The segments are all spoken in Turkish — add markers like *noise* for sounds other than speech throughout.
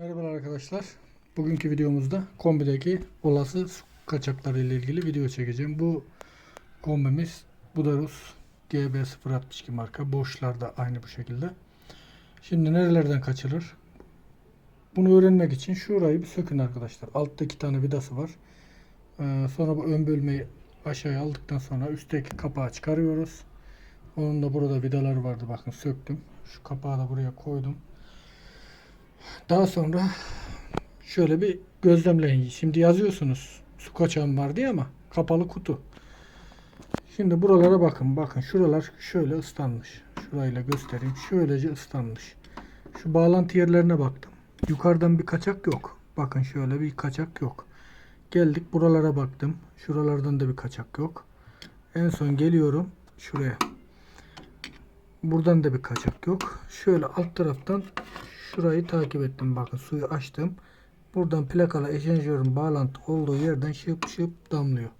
Merhabalar arkadaşlar. Bugünkü videomuzda kombideki olası su kaçakları ile ilgili video çekeceğim. Bu kombimiz Budarus GB062 marka. Boşlarda aynı bu şekilde. Şimdi nerelerden kaçırır? Bunu öğrenmek için şurayı bir sökün arkadaşlar. Altta iki tane vidası var. Ee, sonra bu ön bölmeyi aşağıya aldıktan sonra üstteki kapağı çıkarıyoruz. Onun da burada vidaları vardı. Bakın söktüm. Şu kapağı da buraya koydum. Daha sonra şöyle bir gözlemleyin. Şimdi yazıyorsunuz su kaçağım var diye ama kapalı kutu. Şimdi buralara bakın. Bakın şuralar şöyle ıslanmış. Şurayla göstereyim. Şöylece ıslanmış. Şu bağlantı yerlerine baktım. Yukarıdan bir kaçak yok. Bakın şöyle bir kaçak yok. Geldik buralara baktım. Şuralardan da bir kaçak yok. En son geliyorum şuraya. Buradan da bir kaçak yok. Şöyle alt taraftan şurayı takip ettim. Bakın suyu açtım. Buradan plakalı eşanjörün bağlantı olduğu yerden şıp şıp damlıyor.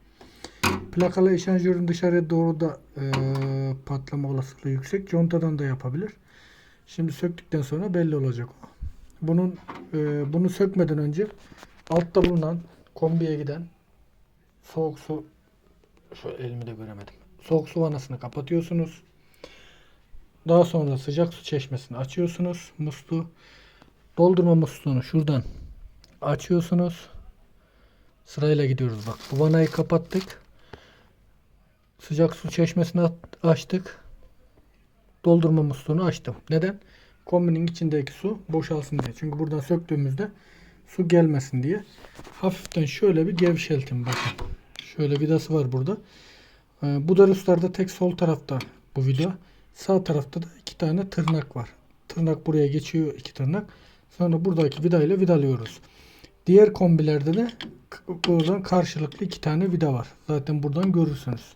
Plakalı eşanjörün dışarıya doğru da eee, patlama olasılığı yüksek. Contadan da yapabilir. Şimdi söktükten sonra belli olacak o. Bunun eee, bunu sökmeden önce altta bulunan kombiye giden soğuk su şu elimi de göremedim. Soğuk su vanasını kapatıyorsunuz. Daha sonra sıcak su çeşmesini açıyorsunuz. Musluğu doldurma musluğunu şuradan açıyorsunuz. Sırayla gidiyoruz bak. Bu vanayı kapattık. Sıcak su çeşmesini açtık. Doldurma musluğunu açtım. Neden? Kombinin içindeki su boşalsın diye. Çünkü buradan söktüğümüzde su gelmesin diye. Hafiften şöyle bir gevşeltin bakın. Şöyle vidası var burada. Ee, bu da Ruslarda tek sol tarafta bu vida. Sağ tarafta da iki tane tırnak var. Tırnak buraya geçiyor iki tırnak. Sonra buradaki vida ile vidalıyoruz. Diğer kombilerde de buradan karşılıklı iki tane vida var. Zaten buradan görürsünüz.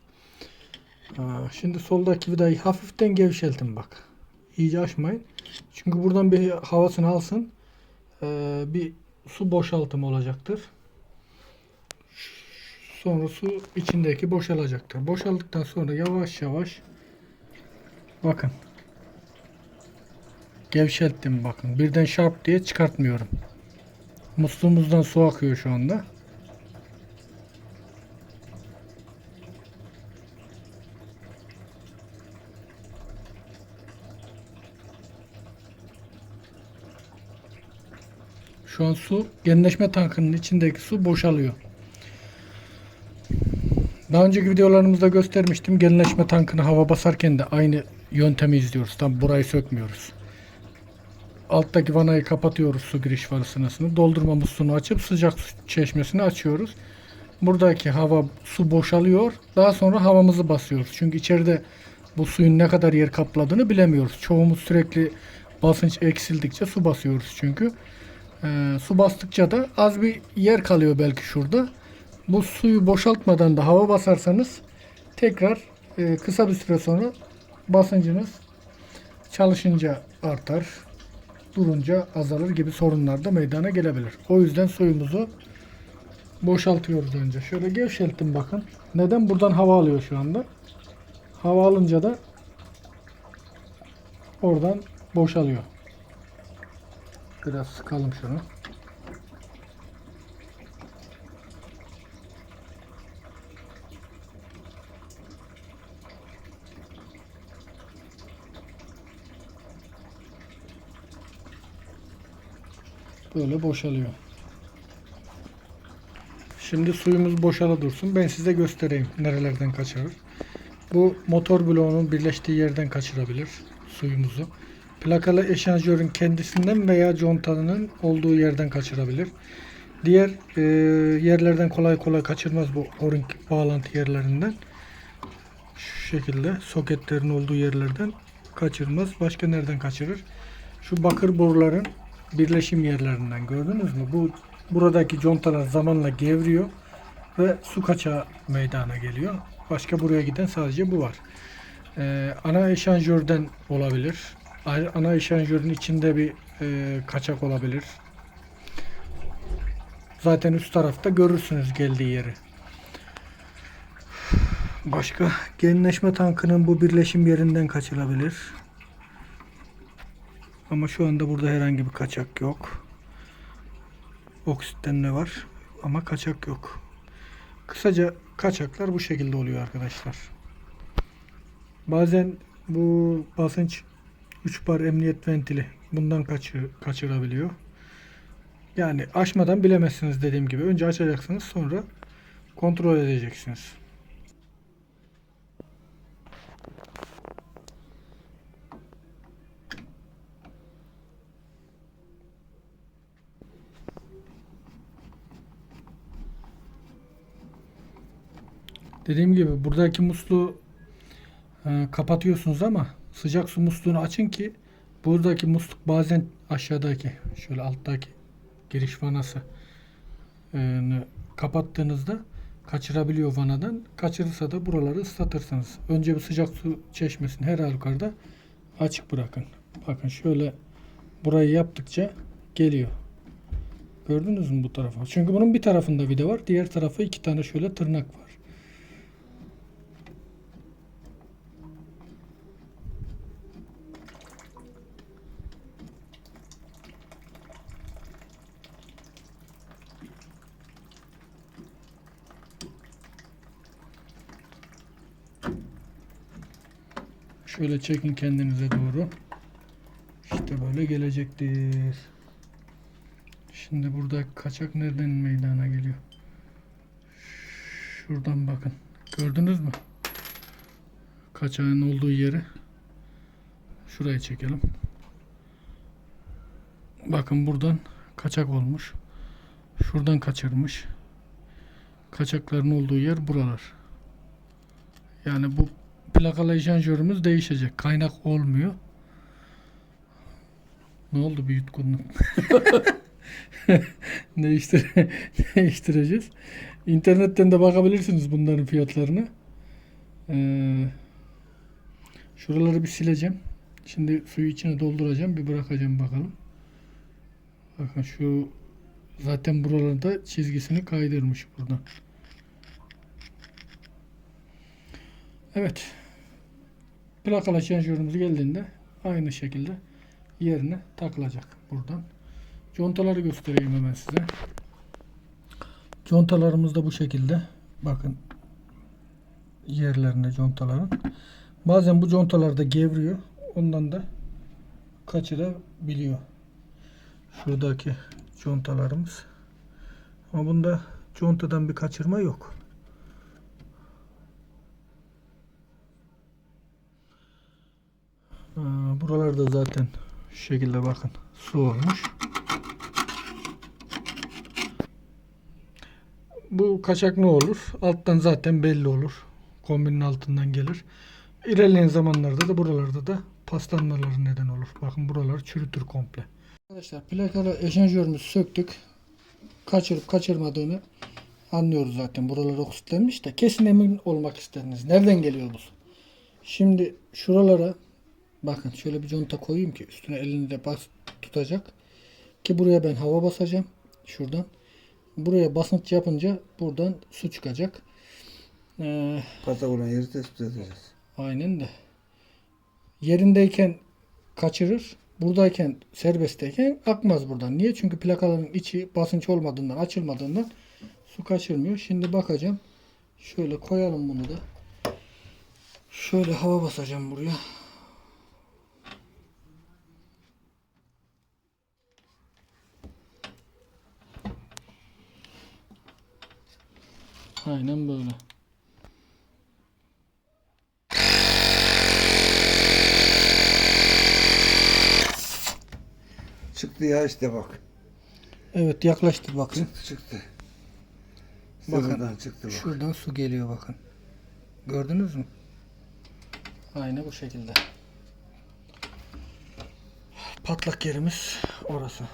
Şimdi soldaki vidayı hafiften gevşeltin bak. İyice açmayın. Çünkü buradan bir havasını alsın. Ee, bir su boşaltımı olacaktır. Sonra su içindeki boşalacaktır. Boşaldıktan sonra yavaş yavaş bakın gevşettim bakın. Birden şarp diye çıkartmıyorum. Musluğumuzdan su akıyor şu anda. Şu an su genleşme tankının içindeki su boşalıyor. Daha önceki videolarımızda göstermiştim. Genleşme tankını hava basarken de aynı yöntemi izliyoruz. Tam burayı sökmüyoruz. Alttaki vanayı kapatıyoruz su giriş vanasını. Doldurma musluğunu açıp sıcak su çeşmesini açıyoruz. Buradaki hava su boşalıyor. Daha sonra havamızı basıyoruz. Çünkü içeride bu suyun ne kadar yer kapladığını bilemiyoruz. Çoğumuz sürekli basınç eksildikçe su basıyoruz çünkü. Ee, su bastıkça da az bir yer kalıyor belki şurada. Bu suyu boşaltmadan da hava basarsanız tekrar e, kısa bir süre sonra basıncınız çalışınca artar, durunca azalır gibi sorunlar da meydana gelebilir. O yüzden suyumuzu boşaltıyoruz önce. Şöyle gevşelttim bakın. Neden? Buradan hava alıyor şu anda. Hava alınca da oradan boşalıyor. Biraz sıkalım şunu. Böyle boşalıyor. Şimdi suyumuz boşala dursun. Ben size göstereyim nerelerden kaçırır. Bu motor bloğunun birleştiği yerden kaçırabilir suyumuzu. Plakalı eşanjörün kendisinden veya contanın olduğu yerden kaçırabilir. Diğer e, yerlerden kolay kolay kaçırmaz bu o-ring bağlantı yerlerinden. Şu şekilde soketlerin olduğu yerlerden kaçırmaz. Başka nereden kaçırır? Şu bakır boruların birleşim yerlerinden gördünüz mü? Bu buradaki contalar zamanla gevriyor ve su kaçağı meydana geliyor. Başka buraya giden sadece bu var. Ee, ana eşanjörden olabilir. Ana eşanjörün içinde bir e, kaçak olabilir. Zaten üst tarafta görürsünüz geldiği yeri. Başka genleşme tankının bu birleşim yerinden kaçırabilir. Ama şu anda burada herhangi bir kaçak yok. Oksitlenme var ama kaçak yok. Kısaca kaçaklar bu şekilde oluyor arkadaşlar. Bazen bu basınç 3 bar emniyet ventili bundan kaçır, kaçırabiliyor. Yani aşmadan bilemezsiniz dediğim gibi. Önce açacaksınız sonra kontrol edeceksiniz. Dediğim gibi buradaki musluğu e, kapatıyorsunuz ama sıcak su musluğunu açın ki buradaki musluk bazen aşağıdaki şöyle alttaki giriş vanası e, kapattığınızda kaçırabiliyor vanadan. Kaçırırsa da buraları ıslatırsınız. Önce bir sıcak su çeşmesini her halükarda açık bırakın. Bakın şöyle burayı yaptıkça geliyor. Gördünüz mü bu tarafa? Çünkü bunun bir tarafında vida var. Diğer tarafa iki tane şöyle tırnak var. Şöyle çekin kendinize doğru. İşte böyle gelecektir. Şimdi burada kaçak nereden meydana geliyor? Şuradan bakın. Gördünüz mü? Kaçağın olduğu yeri. Şuraya çekelim. Bakın buradan kaçak olmuş. Şuradan kaçırmış. Kaçakların olduğu yer buralar. Yani bu plakalı eşanjörümüz değişecek. Kaynak olmuyor. Ne oldu bir yutkunluk? *laughs* Değiştir değiştireceğiz. İnternetten de bakabilirsiniz bunların fiyatlarını. Ee, şuraları bir sileceğim. Şimdi suyu içine dolduracağım. Bir bırakacağım bakalım. Bakın şu zaten buralarda çizgisini kaydırmış buradan. Evet. Plakalı şarjörümüz geldiğinde aynı şekilde yerine takılacak buradan. Contaları göstereyim hemen size. Contalarımız da bu şekilde. Bakın yerlerinde contaların. Bazen bu contalar da gevriyor. Ondan da kaçırabiliyor. Şuradaki contalarımız. Ama bunda contadan bir kaçırma yok. Buralarda zaten şu şekilde bakın su olmuş. Bu kaçak ne olur? Alttan zaten belli olur. Kombinin altından gelir. İlerleyen zamanlarda da buralarda da paslanmaları neden olur. Bakın buralar çürütür komple. Arkadaşlar plakalı eşanjörümüzü söktük. Kaçırıp kaçırmadığını anlıyoruz zaten. Buralar oksitlenmiş de kesin emin olmak istediniz. Nereden geliyor bu? Şimdi şuralara bakın şöyle bir conta koyayım ki üstüne elini de bas tutacak. Ki buraya ben hava basacağım. Şuradan. Buraya basınç yapınca buradan su çıkacak. Ee, Patak olan yeri tespit edeceğiz. Aynen de. Yerindeyken kaçırır. Buradayken serbestteyken akmaz buradan. Niye? Çünkü plakaların içi basınç olmadığından, açılmadığından su kaçırmıyor. Şimdi bakacağım. Şöyle koyalım bunu da. Şöyle hava basacağım buraya. Aynen böyle. Çıktı ya işte bak. Evet yaklaştır bakın. Çıktı çıktı. Bakın. Sıvıdan çıktı bak. Şuradan su geliyor bakın. Gördünüz mü? Aynı bu şekilde. Patlak yerimiz orası.